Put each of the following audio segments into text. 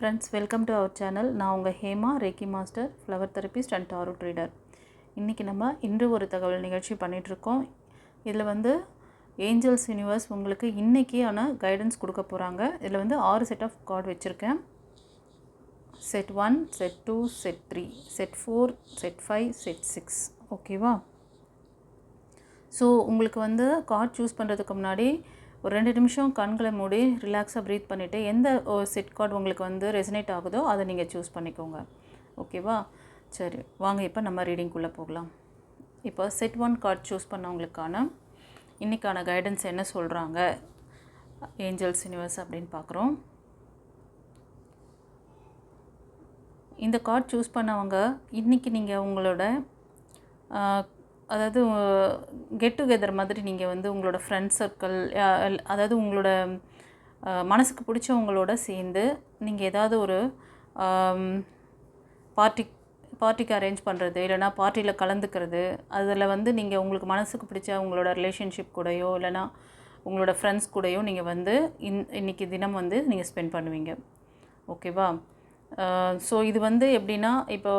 Friends welcome to our channel நான் உங்கள் Hema reiki master flower therapist and tarot reader இன்றைக்கி நம்ம இன்று ஒரு தகவல் நிகழ்ச்சி பண்ணிகிட்ருக்கோம் இதில் வந்து ஏஞ்சல்ஸ் யூனிவர்ஸ் உங்களுக்கு இன்றைக்கியான கைடன்ஸ் கொடுக்க போகிறாங்க இதில் வந்து ஆறு செட் ஆஃப் கார்டு வச்சுருக்கேன். Set one set two set three set four set five set six ஓகேவா ஸோ உங்களுக்கு வந்து கார்ட் சூஸ் பண்ணுறதுக்கு முன்னாடி ஒரு ரெண்டு நிமிஷம் கண்களை மூடி ரிலாக்ஸாக ப்ரீத் பண்ணிவிட்டு எந்த செட் கார்டு உங்களுக்கு வந்து ரெசனேட் ஆகுதோ அதை நீங்கள் சூஸ் பண்ணிக்கோங்க. ஓகேவா சரி வாங்க இப்போ நம்ம ரீடிங்குள்ளே போகலாம். இப்போ செட் ஒன் கார்டு சூஸ் பண்ணவங்களுக்கான இன்றைக்கான கைடன்ஸ் என்ன சொல்கிறாங்க ஏஞ்சல்ஸ் யூனிவர்ஸ் அப்படின்னு பார்க்குறோம் இந்த கார்டு சூஸ் பண்ணவங்க இன்றைக்கி நீங்கள் உங்களோட அதாவது கெட் டுகெதர் மாதிரி நீங்கள் வந்து உங்களோட ஃப்ரெண்ட்ஸ் சர்க்கிள் அதாவது உங்களோட மனசுக்கு பிடிச்சவங்களோட சேர்ந்து நீங்கள் ஏதாவது ஒரு பார்ட்டி பார்ட்டிக்கு அரேஞ்ச் பண்ணுறது இல்லைனா பார்ட்டியில் கலந்துக்கிறது அதில் வந்து நீங்கள் உங்களுக்கு மனசுக்கு பிடிச்ச உங்களோட ரிலேஷன்ஷிப் கூடயோ இல்லைனா உங்களோட ஃப்ரெண்ட்ஸ் கூடயோ நீங்கள் வந்து இன் இன்னைக்கு தினம் வந்து நீங்கள் ஸ்பெண்ட் பண்ணுவீங்க. ஓகேவா? ஸோ இது வந்து எப்படின்னா இப்போ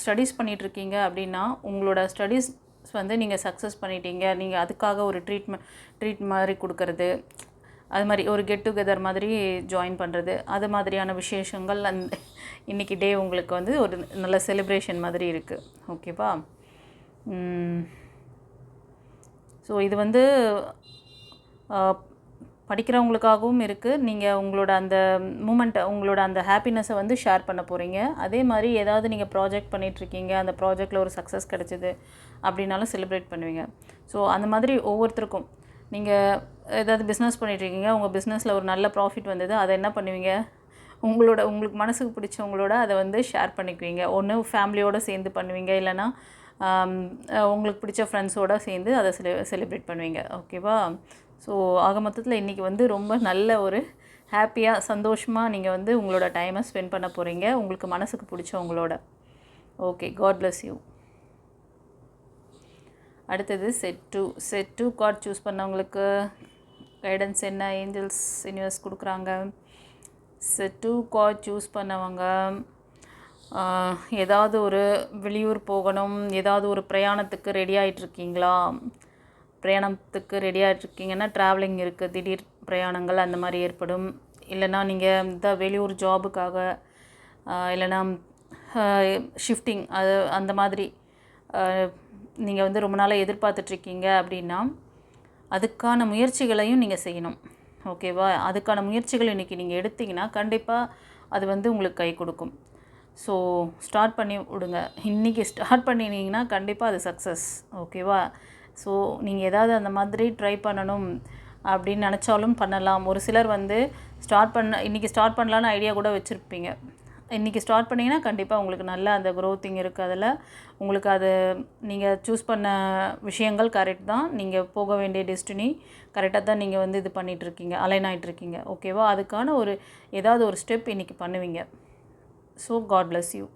ஸ்டடீஸ் பண்ணிகிட்ருக்கீங்க அப்படின்னா உங்களோட ஸ்டடீஸ் வந்து நீங்கள் சக்ஸஸ் பண்ணிட்டீங்க. நீங்கள் அதுக்காக ஒரு ட்ரீட்மெண்ட் ட்ரீட் மாதிரி கொடுக்கறது. அது மாதிரி ஒரு கெட் டுகெதர் மாதிரி ஜாயின் பண்ணுறது அது மாதிரியான விசேஷங்கள் அந்த இன்றைக்கி டே உங்களுக்கு வந்து ஒரு நல்ல செலிப்ரேஷன் மாதிரி இருக்குது ஓகேவா ஸோ இது வந்து படிக்கிறவங்களுக்காகவும் இருக்குது நீங்கள் உங்களோட அந்த மூமெண்ட்டை உங்களோட அந்த ஹாப்பினஸை வந்து ஷேர் பண்ண போகிறீங்க அதே மாதிரி ஏதாவது நீங்கள் ப்ராஜெக்ட் பண்ணிகிட்ருக்கீங்க அந்த ப்ராஜெக்டில் ஒரு சக்ஸஸ் கிடச்சிது அப்படின்னாலும் செலிப்ரேட் பண்ணுவீங்க. ஸோ அந்த மாதிரி ஒவ்வொருத்தருக்கும் நீங்கள் ஏதாவது பிஸ்னஸ் பண்ணிகிட்ருக்கீங்க உங்கள் பிஸ்னஸில் ஒரு நல்ல ப்ராஃபிட் வந்தது. அதை என்ன பண்ணுவீங்க? உங்களோட உங்களுக்கு மனசுக்கு பிடிச்சவங்களோட அதை வந்து ஷேர் பண்ணிக்குவீங்க. ஒன்று ஃபேமிலியோடு சேர்ந்து பண்ணுவீங்க. இல்லைன்னா உங்களுக்கு பிடிச்ச ஃப்ரெண்ட்ஸோடு சேர்ந்து அதை செலி செலிப்ரேட் பண்ணுவீங்க. ஓகேவா ஸோ ஆக மொத்தத்தில் இன்றைக்கி வந்து ரொம்ப நல்ல ஒரு ஹாப்பியாக சந்தோஷமாக நீங்கள் வந்து உங்களோட டைமை ஸ்பெண்ட் பண்ண போகிறீங்க உங்களுக்கு மனசுக்கு பிடிச்சவங்களோட ஓகே காட் பிளஸ் யூ அடுத்தது set two set two card choose பண்ணவங்களுக்கு கைடன்ஸ் என்ன ஏஞ்சல்ஸ் யூனிவர்ஸ் கொடுக்குறாங்க. செட் டூ கார்ட் சூஸ் பண்ணவங்க ஏதாவது ஒரு வெளியூர் போகணும் ஏதாவது ஒரு பிரயாணத்துக்கு ரெடி ஆகிட்ருக்கீங்களா பிரயாணத்துக்கு ரெடியாக இருக்கீங்கன்னா ட்ராவலிங் இருக்குது திடீர் பிரயாணங்கள் அந்த மாதிரி ஏற்படும். இல்லைன்னா நீங்கள் இந்த வெளியூர் ஜாபுக்காக இல்லைன்னா ஷிஃப்டிங் அது அந்த மாதிரி நீங்கள் வந்து ரொம்ப நாளாக எதிர்பார்த்துட்ருக்கீங்க அப்படின்னா அதுக்கான முயற்சிகளையும் நீங்கள் செய்யணும். ஓகேவா அதுக்கான முயற்சிகள் இன்றைக்கி நீங்கள் எடுத்தீங்கன்னா கண்டிப்பாக அது வந்து உங்களுக்கு கை கொடுக்கும். ஸோ ஸ்டார்ட் பண்ணி விடுங்க. இன்றைக்கி ஸ்டார்ட் பண்ணினீங்கன்னா கண்டிப்பாக அது சக்ஸஸ் ஓகேவா ஸோ நீங்கள் ஏதாவது அந்த மாதிரி ட்ரை பண்ணணும் அப்படின்னு நினச்சாலும் பண்ணலாம். ஒரு சிலர் வந்து ஸ்டார்ட் பண்ண இன்றைக்கி ஸ்டார்ட் பண்ணலான்னு ஐடியா கூட வச்சுருப்பீங்க. இன்றைக்கி ஸ்டார்ட் பண்ணிங்கன்னா கண்டிப்பாக உங்களுக்கு நல்ல அந்த க்ரோத்திங் இருக்குது அதில் உங்களுக்கு அது நீங்கள் சூஸ் பண்ண விஷயங்கள் கரெக்ட் தான். நீங்கள் போக வேண்டிய டெஸ்டினி கரெக்டாக தான் நீங்கள் வந்து இது பண்ணிகிட்ருக்கீங்க அலைன் ஆகிட்ருக்கீங்க ஓகேவா அதுக்கான ஒரு ஏதாவது ஒரு ஸ்டெப் இன்றைக்கி பண்ணுவீங்க. ஸோ காட் பிளஸ் யூ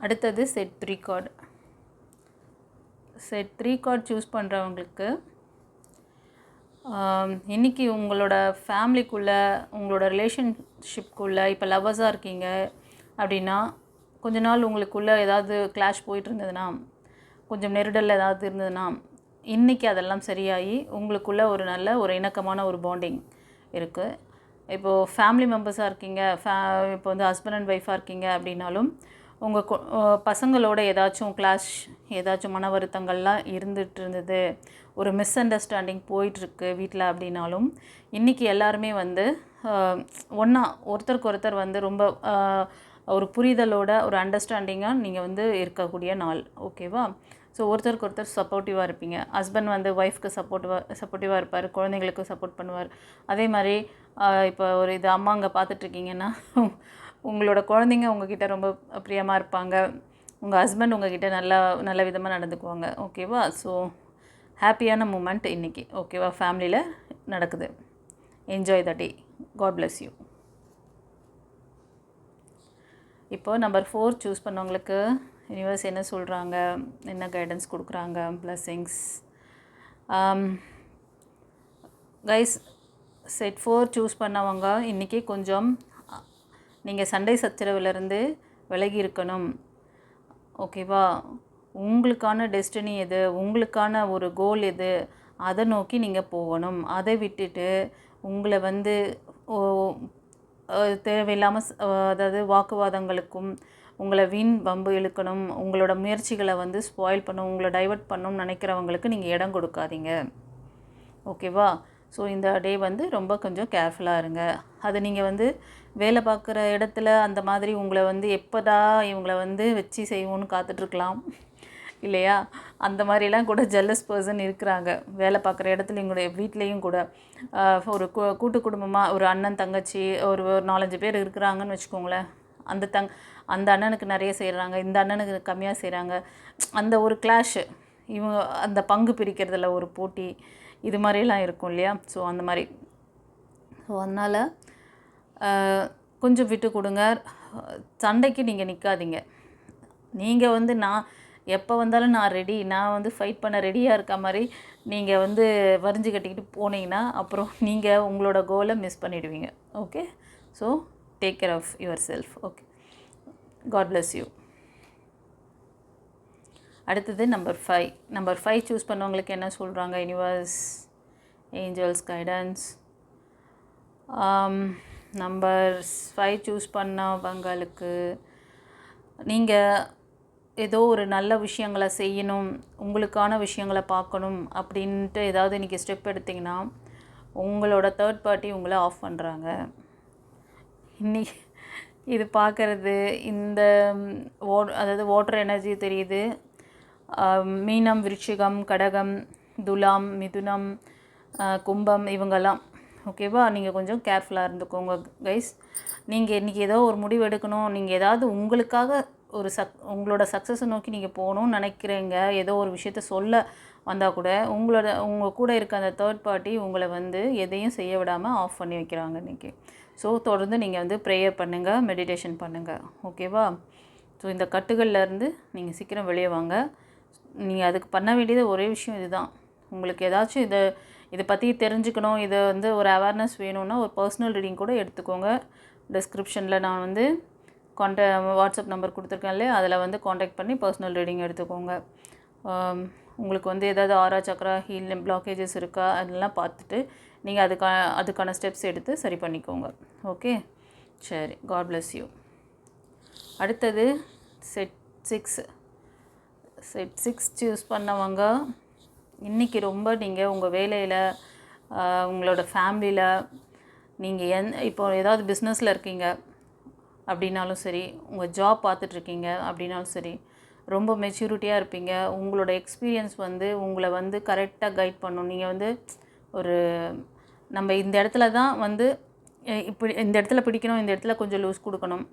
அடுத்தது set three card set three card choose பண்ணுறவங்களுக்கு இன்றைக்கி உங்களோட ஃபேமிலிக்குள்ளே உங்களோட ரிலேஷன்ஷிப்குள்ளே இப்போ லவ்வர்ஸாக இருக்கீங்க அப்படின்னா கொஞ்ச நாள் உங்களுக்குள்ளே ஏதாவது கிளாஷ் போயிட்டு இருந்ததுன்னா கொஞ்சம் நெருடல் ஏதாவது இருந்ததுன்னா இன்றைக்கி அதெல்லாம் சரியாகி உங்களுக்குள்ளே ஒரு நல்ல ஒரு இணக்கமான ஒரு பாண்டிங் இருக்குது இப்போது ஃபேமிலி மெம்பர்ஸாக இருக்கீங்க ஃபே இப்போ வந்து ஹஸ்பண்ட் அண்ட் ஒய்ஃபாக இருக்கீங்க அப்படின்னாலும் உங்கள் கொ பசங்களோட ஏதாச்சும் கிளாஷ் ஏதாச்சும் மன வருத்தங்கள்லாம் இருந்துட்டு இருந்தது ஒரு மிஸ் அண்டர்ஸ்டாண்டிங் போயிட்டுருக்கு வீட்டில் அப்படின்னாலும் இன்றைக்கி எல்லாருமே வந்து ஒன்றா ஒருத்தருக்கு ஒருத்தர் வந்து ரொம்ப ஒரு புரிதலோட ஒரு அண்டர்ஸ்டாண்டிங்காக நீங்கள் வந்து இருக்கக்கூடிய நாள். ஓகேவா ஸோ ஒருத்தருக்கு ஒருத்தர் சப்போர்ட்டிவாக இருப்பீங்க. ஹஸ்பண்ட் வந்து ஒய்ஃப்க்கு சப்போர்ட்டிவாக சப்போர்ட்டிவாக இருப்பார் குழந்தைங்களுக்கு சப்போர்ட் பண்ணுவார். அதே மாதிரி இப்போ ஒரு இது அம்மா அங்கே பார்த்துட்ருக்கீங்கன்னா உங்களோட குழந்தைங்க உங்ககிட்ட ரொம்ப பிரியமாக இருப்பாங்க. உங்கள் ஹஸ்பண்ட் உங்ககிட்ட நல்லா நல்ல விதமாக நடந்துக்குவாங்க. ஓகேவா ஸோ ஹாப்பியான மூமெண்ட் இன்றைக்கி ஓகேவா ஃபேமிலியில் நடக்குது. Enjoy the day god bless you இப்போ நம்பர் ஃபோர் சூஸ் பண்ணவங்களுக்கு யூனிவர்ஸ் என்ன சொல்கிறாங்க என்ன கைடன்ஸ் கொடுக்குறாங்க? Blessings guys set four choose பண்ணவங்க இன்றைக்கி கொஞ்சம் நீங்கள் சண்டை சச்சரவிலிருந்து விலகி இருக்கணும். ஓகேவா உங்களுக்கான டெஸ்டினி எது? உங்களுக்கான ஒரு கோல் எது? அதை நோக்கி நீங்கள் போகணும். அதை விட்டுட்டு உங்களை வந்து ஓ- தேவையில்லாமல் அதாவது வாக்குவாதங்களுக்கும் உங்களை வீண் வம்பு இழுக்கணும் உங்களோட முயற்சிகளை வந்து ஸ்பாயில் பண்ணணும் உங்களை டைவர்ட் பண்ணணும்னு நினைக்கிறவங்களுக்கு நீங்கள் இடம் கொடுக்காதீங்க. ஓகேவா ஸோ இந்த டே வந்து ரொம்ப கொஞ்சம் கேர்ஃபுல்லாக இருங்க. அது நீங்கள் வந்து வேலை பார்க்குற இடத்துல அந்த மாதிரி உங்களை வந்து எப்போதா இவங்கள வந்து வச்சு செய்வோன்னு காத்துட்ருக்கலாம். இல்லையா? அந்த மாதிரிலாம் கூட ஜெல்லஸ் பர்சன் இருக்கிறாங்க. வேலை பார்க்குற இடத்துல எங்களுடைய வீட்லேயும் கூட. ஒரு கூட்டு குடும்பமாக ஒரு அண்ணன் தங்கச்சி ஒரு ஒரு நாலஞ்சு பேர் இருக்கிறாங்கன்னு வச்சுக்கோங்களேன். அந்த தங் அந்த அண்ணனுக்கு நிறைய செய்கிறாங்க இந்த அண்ணனுக்கு கம்மியாக செய்கிறாங்க அந்த ஒரு கிளாஷு இவங்க அந்த பங்கு பிரிக்கிறதுல ஒரு போட்டி இது மாதிரிலாம் இருக்கும் இல்லையா? ஸோ அந்த மாதிரி. ஸோ அதனால் கொஞ்சம் விட்டு கொடுங்க. சண்டைக்கு நீங்கள் நிற்காதீங்க நீங்கள் வந்து நான் எப்போ வந்தாலும் நான் ரெடி நான் வந்து ஃபைட் பண்ண ரெடியாக இருக்க மாதிரி நீங்கள் வந்து வரிஞ்சு கட்டிக்கிட்டு போனீங்கன்னா அப்புறம் நீங்கள் உங்களோட கோலை miss பண்ணிவிடுவீங்க okay so take care of yourself okay god bless you அடுத்தது number five number five choose பண்ணவங்களுக்கு என்ன சொல்கிறாங்க universe angels guidance number five choose பண்ணவங்களுக்கு நீங்கள் ஏதோ ஒரு நல்ல விஷயங்களை செய்யணும் உங்களுக்கான விஷயங்களை பார்க்கணும் அப்படின்ட்டு ஏதாவது இன்றைக்கி ஸ்டெப் எடுத்திங்கன்னா உங்களோட தேர்ட் பார்ட்டி உங்களை ஆஃப் பண்ணுறாங்க இன்னைக்கு இது பார்க்கறது இந்த ஓ அதாவது வாட்டர் எனர்ஜி தெரியுது. மீனம் விருச்சிகம் கடகம் துலாம் மிதுனம் கும்பம் இவங்கெல்லாம். ஓகேவா நீங்கள் கொஞ்சம் கேர்ஃபுல்லாக இருந்துக்கோங்க கைஸ் நீங்கள் இன்றைக்கி ஏதோ ஒரு முடிவு எடுக்கணும். நீங்கள் ஏதாவது உங்களுக்காக ஒரு சக் உங்களோட சக்ஸஸை நோக்கி நீங்கள் போகணும்னு நினைக்கிறீங்க ஏதோ ஒரு விஷயத்த சொல்ல வந்தால் கூட உங்களோட உங்கள் கூட இருக்க அந்த தேர்ட் பார்ட்டி உங்களை வந்து எதையும் செய்ய விடாமல் ஆஃப் பண்ணி வைக்கிறாங்க இன்றைக்கி ஸோ தொடர்ந்து நீங்கள் வந்து ப்ரேயர் பண்ணுங்கள் மெடிடேஷன் பண்ணுங்கள் ஓகேவா ஸோ இந்த கட்டுகள்லேருந்து நீங்கள் சீக்கிரம் வெளியே வாங்க. நீங்கள் அதுக்கு பண்ண வேண்டியது ஒரே விஷயம் இதுதான். உங்களுக்கு ஏதாச்சும் இதை இதை பற்றி தெரிஞ்சுக்கணும் இதை வந்து ஒரு அவேர்னஸ் வேணும்னா ஒரு பர்சனல் ரீடிங் கூட எடுத்துக்கோங்க. டிஸ்கிரிப்ஷனில் நான் வந்து கான்டா வாட்ஸ்அப் நம்பர் கொடுத்துருக்கேன் இல்லையா? அதில் வந்து காண்டாக்ட் பண்ணி பர்சனல் ரீடிங் எடுத்துக்கோங்க. உங்களுக்கு வந்து ஏதாவது ஆரா சக்கரா ஹீல் பிளாக்கேஜஸ் இருக்கா? அதெல்லாம் பார்த்துட்டு நீங்கள் அதுக்கான அதுக்கான ஸ்டெப்ஸ் எடுத்து சரி பண்ணிக்கோங்க. ஓகே சரி காட் பிளஸ் யூ அடுத்தது set six set six choose பண்ணவங்க இன்றைக்கி ரொம்ப நீங்கள் உங்கள் வேலையில் உங்களோட ஃபேமிலியில் நீங்கள் எந் இப்போ ஏதாவது பிஸ்னஸில் இருக்கீங்க அப்படின்னாலும் சரி உங்கள் ஜாப் பார்த்துட்ருக்கீங்க அப்படின்னாலும் சரி ரொம்ப மெச்சூரிட்டியாக இருப்பீங்க. உங்களோட எக்ஸ்பீரியன்ஸ் வந்து உங்களை வந்து கரெக்டாக கைட் பண்ணும். நீங்கள் வந்து ஒரு நம்ம இந்த இடத்துல தான் வந்து இப்படி இந்த இடத்துல பிடிக்கணும் இந்த இடத்துல கொஞ்சம் லூஸ் கொடுக்கணும்.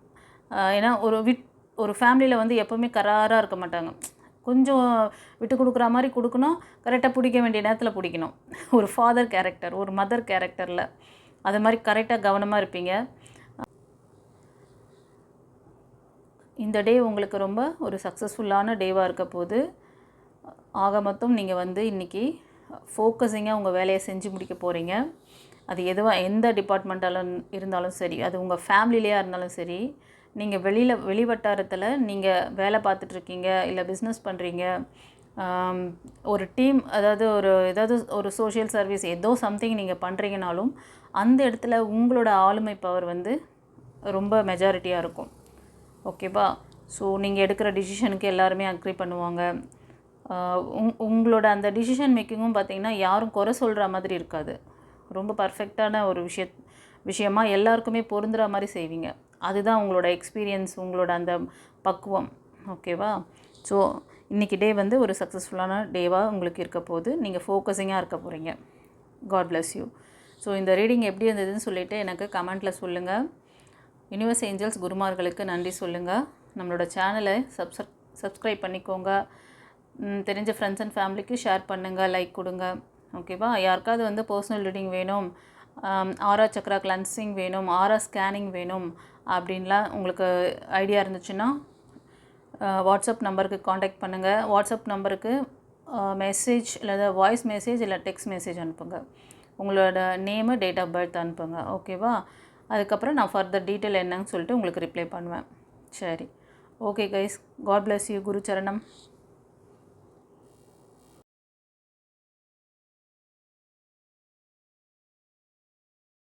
ஏன்னா ஒரு விட் ஒரு ஃபேமிலியில் வந்து எப்போவுமே கராராக இருக்க மாட்டாங்க. கொஞ்சம் விட்டு கொடுக்குற மாதிரி கொடுக்கணும். கரெக்டாக பிடிக்க வேண்டிய நேரத்தில் பிடிக்கணும். ஒரு ஃபாதர் கேரக்டர் ஒரு மதர் கேரக்டரில் அது மாதிரி கரெக்டாக கவனமாக இருப்பீங்க. இந்த டே உங்களுக்கு ரொம்ப ஒரு சக்ஸஸ்ஃபுல்லான டேவாக இருக்க போது ஆக மொத்தம் நீங்கள் வந்து இன்றைக்கி ஃபோக்கஸிங்காக உங்கள் வேலையை செஞ்சு முடிக்க போகிறீங்க அது எதுவாக எந்த டிபார்ட்மெண்ட்டாலும் இருந்தாலும் சரி அது உங்கள் ஃபேமிலிலேயாக இருந்தாலும் சரி நீங்கள் வெளியில் வெளி வட்டாரத்தில் நீங்கள் வேலை பார்த்துட்ருக்கீங்க இல்லை பிஸ்னஸ் பண்ணுறீங்க ஒரு டீம் அதாவது ஒரு ஏதாவது ஒரு சோஷியல் சர்வீஸ் ஏதோ சம்திங் நீங்கள் பண்ணுறீங்கனாலும் அந்த இடத்துல உங்களோட ஆளுமை பவர் வந்து ரொம்ப மெஜாரிட்டியாக இருக்கும். ஓகேவா ஸோ நீங்கள் எடுக்கிற டிசிஷனுக்கு எல்லாருமே அக்ரி பண்ணுவாங்க. உங் உங்களோட அந்த டிசிஷன் மேக்கிங்கும் பார்த்தீங்கன்னா யாரும் குறை சொல்கிற மாதிரி இருக்காது. ரொம்ப பர்ஃபெக்டான ஒரு விஷய விஷயமாக எல்லாருக்குமே பொருந்துகிற மாதிரி செய்வீங்க. அதுதான் உங்களோட எக்ஸ்பீரியன்ஸ் உங்களோட அந்த பக்குவம். ஓகேவா ஸோ இன்றைக்கி டே வந்து ஒரு சக்ஸஸ்ஃபுல்லான டேவாக உங்களுக்கு இருக்க போது நீங்கள் ஃபோக்கஸிங்காக இருக்க போகிறீங்க காட் பிளஸ் யூ ஸோ இந்த ரீடிங் எப்படி இருந்ததுன்னு சொல்லிவிட்டு எனக்கு கமெண்ட்டில் சொல்லுங்கள் யூனிவர்ஸ் ஏஞ்சல்ஸ் குருமார்களுக்கு நன்றி சொல்லுங்கள் நம்மளோட சேனலை சப்ஸ்க் சப்ஸ்கிரைப் பண்ணிக்கோங்க. தெரிஞ்ச ஃப்ரெண்ட்ஸ் அண்ட் ஃபேமிலிக்கு ஷேர் பண்ணுங்கள் லைக் கொடுங்க. ஓகேவா யாருக்காவது வந்து பர்சனல் ரீடிங் வேணும் ஆரா சக்ரா கிளன்சிங் வேணும் ஆரா ஸ்கேனிங் வேணும் அப்படின்லாம் உங்களுக்கு ஐடியா இருந்துச்சுன்னா வாட்ஸ்அப் நம்பருக்கு காண்டாக்ட் பண்ணுங்கள் வாட்ஸ்அப் நம்பருக்கு மெசேஜ் இல்லை வாய்ஸ் மெசேஜ் இல்லை டெக்ஸ்ட் மெசேஜ் அனுப்புங்க. உங்களோட நேமு டேட் ஆஃப் பர்த் அனுப்புங்க. ஓகேவா அதுக்கப்புறம் நான் ஃபர்தர் டீட்டெயில் என்னன்னு சொல்லிட்டு உங்களுக்கு ரிப்ளை பண்ணுவேன். சரி. Okay guys god bless you குரு சரணம்.